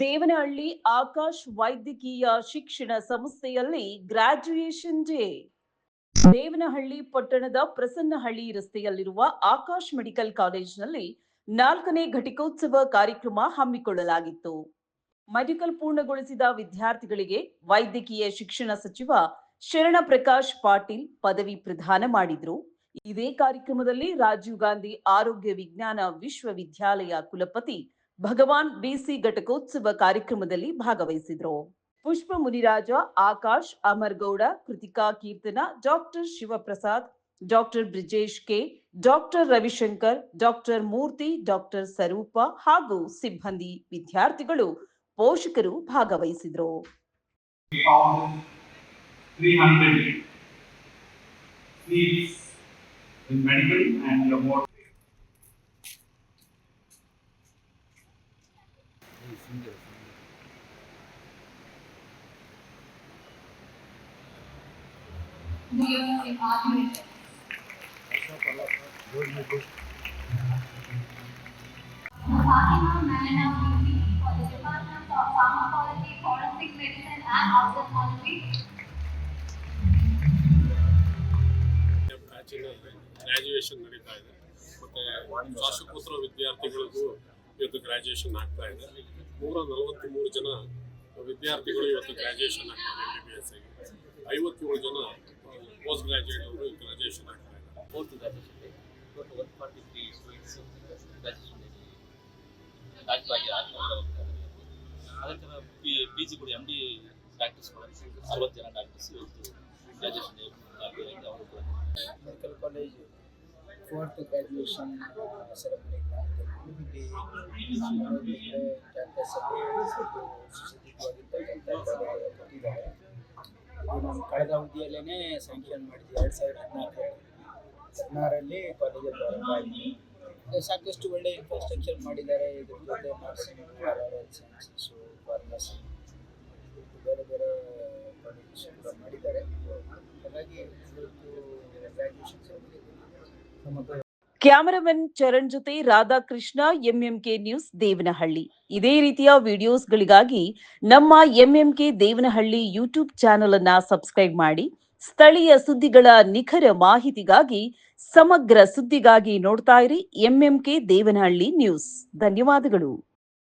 ದೇವನಹಳ್ಳಿ ಆಕಾಶ್ ವೈದ್ಯಕೀಯ ಶಿಕ್ಷಣ ಸಂಸ್ಥೆಯಲ್ಲಿ ಗ್ರಾಜ್ಯುಯೇಷನ್ ಡೇ ದೇವನಹಳ್ಳಿ ಪಟ್ಟಣದ ಪ್ರಸನ್ನಹಳ್ಳಿ ರಸ್ತೆಯಲ್ಲಿರುವ ಆಕಾಶ್ ಮೆಡಿಕಲ್ ಕಾಲೇಜಿನಲ್ಲಿ ನಾಲ್ಕನೇ ಘಟಿಕೋತ್ಸವ ಕಾರ್ಯಕ್ರಮ ಹಮ್ಮಿಕೊಳ್ಳಲಾಗಿತ್ತು. ಮೆಡಿಕಲ್ ಪೂರ್ಣಗೊಳಿಸಿದ ವಿದ್ಯಾರ್ಥಿಗಳಿಗೆ ವೈದ್ಯಕೀಯ ಶಿಕ್ಷಣ ಸಚಿವ ಶರಣ ಪ್ರಕಾಶ್ ಪಾಟೀಲ್ ಪದವಿ ಪ್ರದಾನ ಮಾಡಿದ್ರು. ಇದೇ ಕಾರ್ಯಕ್ರಮದಲ್ಲಿ ರಾಜೀವ್ ಗಾಂಧಿ ಆರೋಗ್ಯ ವಿಜ್ಞಾನ ವಿಶ್ವವಿದ್ಯಾಲಯ ಕುಲಪತಿ ಭಗವಾನ್ ಬಿಸಿ ಘಟಕೋತ್ಸವ ಕಾರ್ಯಕ್ರಮದಲ್ಲಿ ಭಾಗವಹಿಸಿದ್ರು Pushpa Muniraja, Akash, Amargowda, Kritika Keertana, doctor Shivaprasad, doctor Brijesh K, doctor Ravishankar, doctor Murthy, doctor Swaroopa ಹಾಗೂ ಸಿಬ್ಬಂದಿ ವಿದ್ಯಾರ್ಥಿಗಳು ಪೋಷಕರು ಭಾಗವಹಿಸಿದ್ರು 300 seats in medical and. Do you have an argument? Fatima Manana Beauty for the Department of Pharmacology, Forensic Medicine and Ophthalmology. ಬ್ಯಾಚಿನ graduation ನಡೀತಾ ಇದೆ ಮತ್ತು ಶ್ವಾಸಕೋತ್ತರ ವಿದ್ಯಾರ್ಥಿಗಳಿಗೂ ಇವತ್ತು ಗ್ರ್ಯಾಜುಯೇಷನ್ ಆಗ್ತಾ ಇದೆ ನೂರ ನಲವತ್ತ್ಮೂರು ಜನ ವಿದ್ಯಾರ್ಥಿಗಳು ಇವತ್ತು ಗ್ರ್ಯಾಜುಯೇಷನ್ ಆಗ್ತಾರೆ ಎಂ ಬಿ ಬಿ ಎಸ್ ಐವತ್ತೇಳು ಜನ ಪೋಸ್ಟ್ ಗ್ರ್ಯಾಜುಯೇಟ್ ಅವರು ಗ್ರ್ಯಾಜುಯೇಷನ್ ಆಗ್ತಾ ಇದ್ದಾರೆ fourth graduation day. Total 143 students graduation day. ರಾಜಭಾಗ್ಯ ಅದೇ ಥರ ಪಿ ಪಿ ಜಿ ಕೂಡ ಎಂ ಡಿ ಡಾಕ್ಟರ್ಸ್ ಅರವತ್ತು ಜನ ಡಾಕ್ಟರ್ಸ್ ಇವತ್ತು ಅವರು ಕೂಡ ಮೆಡಿಕಲ್ ಕಾಲೇಜ್ ಫೋರ್ತ್ ಗ್ರ್ಯಾಜುಯೇಷನ್ ಕೊಟ್ಟಿದ್ದಾರೆ ಇದು ನಮ್ಮ ಕಳೆದ ಅವಧಿಯಲ್ಲೇ ಸ್ಯಾಂಕ್ಷನ್ ಮಾಡಿದ್ದೆ ಎರಡು ಸಾವಿರದ ಹದಿನಾರರಲ್ಲಿ ಕಾಲೇಜ್ ಪ್ರಾರಂಭ ಸಾಕಷ್ಟು ಒಳ್ಳೆ ಇನ್ಫ್ರಾಸ್ಟ್ರಕ್ಚರ್ ಮಾಡಿದ್ದಾರೆ ಇದ್ರ ಜೊತೆ ನರ್ಸಿಂಗ್ ಬೇರೆ ಬೇರೆ ಕಾಲೇಜಸ್ ಕೂಡ ಮಾಡಿದ್ದಾರೆ ಹಾಗಾಗಿ ಇವತ್ತು ಗ್ರ್ಯಾಜುಯೇಷನ್ ಸೆರೆಮನಿ ಕ್ಯಾಮರಾಮನ್ ಚರಣ್ ಜೊತೆ ರಾಧಾಕೃಷ್ಣ, ಎಂಎಂಕೆ ನ್ಯೂಸ್ ದೇವನಹಳ್ಳಿ. ಇದೇ ರೀತಿಯ ವಿಡಿಯೋಸ್ಗಳಿಗಾಗಿ ನಮ್ಮ ಎಂಎಂಕೆ ದೇವನಹಳ್ಳಿ ಯೂಟ್ಯೂಬ್ ಚಾನೆಲ್ ಅನ್ನ ಸಬ್ಸ್ಕ್ರೈಬ್ ಮಾಡಿ, ಸ್ಥಳೀಯ ಸುದ್ದಿಗಳ ನಿಖರ ಮಾಹಿತಿಗಾಗಿ, ಸಮಗ್ರ ಸುದ್ದಿಗಾಗಿ ನೋಡ್ತಾ ಇರಿ ಎಂಎಂಕೆ ದೇವನಹಳ್ಳಿ ನ್ಯೂಸ್. ಧನ್ಯವಾದಗಳು.